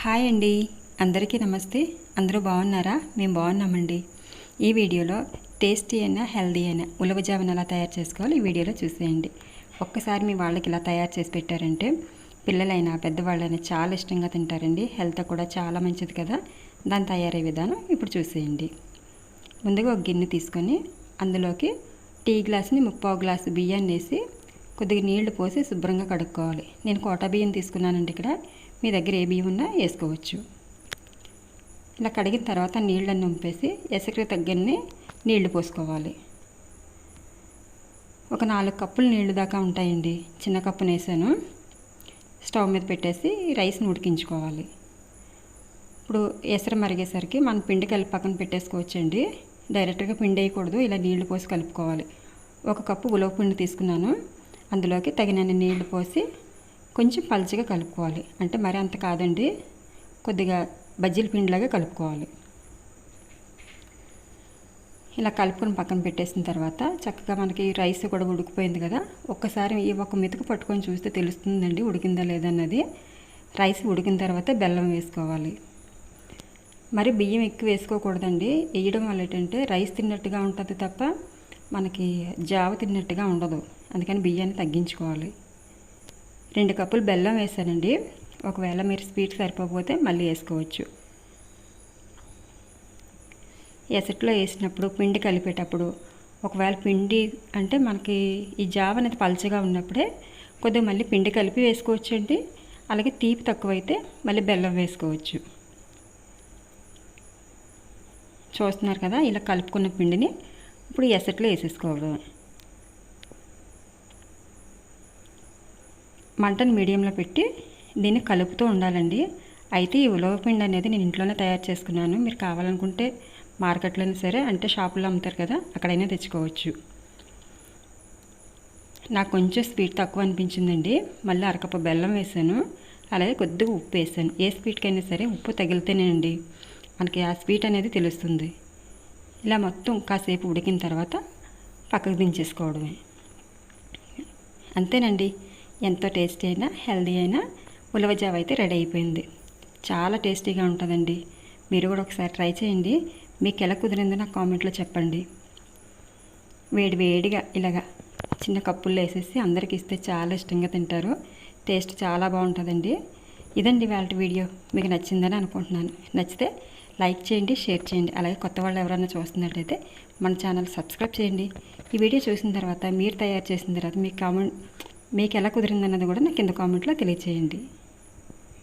Hi అండి. అందరికీ నమస్తే. అందరూ బాగున్నారా? మేము బాగున్నామండి. ఈ వీడియోలో టేస్టీ అయినా హెల్దీ అయినా ఉలవ ఎలా తయారు చేసుకోవాలో ఈ వీడియోలో చూసేయండి. ఒక్కసారి మీ వాళ్ళకి ఇలా తయారు చేసి పెట్టారంటే పిల్లలైనా పెద్దవాళ్ళైనా చాలా ఇష్టంగా తింటారండి. హెల్త్ కూడా చాలా మంచిది కదా. దాని తయారయ్యే విధానం ఇప్పుడు చూసేయండి. ముందుగా ఒక గిన్నె తీసుకొని అందులోకి టీ గ్లాస్ని ముప్పావు గ్లాసు బియ్యాన్ని వేసి కొద్దిగా నీళ్ళు పోసి శుభ్రంగా కడుక్కోవాలి. నేను కోటా బియ్యం తీసుకున్నానండి ఇక్కడ. మీ దగ్గర ఏ బియ్యం ఉన్నా వేసుకోవచ్చు. ఇలా కడిగిన తర్వాత నీళ్ళని నింపేసి ఎసరికి తగ్గన్ని నీళ్ళు పోసుకోవాలి. ఒక నాలుగు కప్పులు నీళ్ళు దాకా ఉంటాయండి. చిన్న కప్పును వేసాను స్టవ్ మీద పెట్టేసి రైస్ని ఉడికించుకోవాలి. ఇప్పుడు ఎసరు మరిగేసరికి మనం పిండి కలిపి పక్కన పెట్టేసుకోవచ్చండి. డైరెక్ట్గా పిండి వేయకూడదు. ఇలా నీళ్ళు పోసి కలుపుకోవాలి. ఒక కప్పు ఉలవ పిండి తీసుకున్నాను. అందులోకి తగినన్ని నీళ్ళు పోసి కొంచెం పలుచగా కలుపుకోవాలి. అంటే మరి అంత కాదండి. కొద్దిగా బజ్జీల పిండిలాగా కలుపుకోవాలి. ఇలా కలుపుకొని పక్కన పెట్టేసిన తర్వాత చక్కగా మనకి రైస్ కూడా ఉడికిపోయింది కదా. ఒక్కసారి ఈ ఒక మెతుకు పట్టుకొని చూస్తే తెలుస్తుందండి ఉడికిందా లేదన్నది రైస్ ఉడికిన తర్వాత బెల్లం వేసుకోవాలి. మరి బియ్యం ఎక్కువ వేసుకోకూడదండి. వేయడం వల్ల ఏంటంటే రైస్ తిన్నట్టుగా ఉంటుంది తప్ప మనకి జావ తిన్నట్టుగా ఉండదు. అందుకని బియ్యాన్ని తగ్గించుకోవాలి. రెండు కప్పులు బెల్లం వేసానండి ఒకవేళ మీరు స్వీట్ సరిపోకపోతే మళ్ళీ వేసుకోవచ్చు. ఎసట్లో వేసినప్పుడు పిండి కలిపేటప్పుడు ఒకవేళ పిండి అంటే మనకి ఈ జావ అనేది పలచగా ఉన్నప్పుడే కొద్దిగా మళ్ళీ పిండి కలిపి వేసుకోవచ్చు అండి అలాగే తీపి తక్కువైతే మళ్ళీ బెల్లం వేసుకోవచ్చు. చూస్తున్నారు కదా ఇలా కలుపుకున్న పిండిని ఇప్పుడు ఎసట్లో వేసేసుకోవడం. మంటను మీడియంలో పెట్టి దీన్ని కలుపుతూ ఉండాలండి. అయితే ఈ ఉలవ పిండి అనేది నేను ఇంట్లోనే తయారు చేసుకున్నాను. మీరు కావాలనుకుంటే మార్కెట్లోనే సరే అంటే షాపులో అమ్ముతారు కదా అక్కడైనా తెచ్చుకోవచ్చు. నాకు కొంచెం స్వీట్ తక్కువ అనిపించిందండి. మళ్ళీ అరకప్ప బెల్లం వేసాను. అలాగే కొద్దిగా ఉప్పు వేసాను. ఏ స్వీట్కైనా సరే ఉప్పు తగిలితేనేనండి మనకి ఆ స్వీట్ అనేది తెలుస్తుంది. ఇలా మొత్తం కాసేపు ఉడికిన తర్వాత పక్కకు దించేసుకోవడమే. అంతేనండి. ఎంతో టేస్టీ అయినా హెల్దీ అయినా ఉలవజావ అయితే రెడీ అయిపోయింది. చాలా టేస్టీగా ఉంటుందండి. మీరు కూడా ఒకసారి ట్రై చేయండి. మీకు ఎలా కుదిరిందో నాకు కామెంట్లో చెప్పండి. వేడి వేడిగా ఇలాగా చిన్న కప్పుల్లో వేసేసి అందరికి ఇస్తే చాలా ఇష్టంగా తింటారు. టేస్ట్ చాలా బాగుంటుందండి. ఇదండి వాళ్ళ వీడియో. మీకు నచ్చిందని అనుకుంటున్నాను. నచ్చితే లైక్ చేయండి షేర్ చేయండి. అలాగే కొత్త వాళ్ళు ఎవరైనా చూస్తున్నట్లయితే మన ఛానల్ సబ్స్క్రైబ్ చేయండి. ఈ వీడియో చూసిన తర్వాత మీరు తయారు చేసిన తర్వాత మీ కామెంట్ మీకు ఎలా కుదిరిందన్నది కూడా నాకు కింద కామెంట్లో తెలియచేయండి.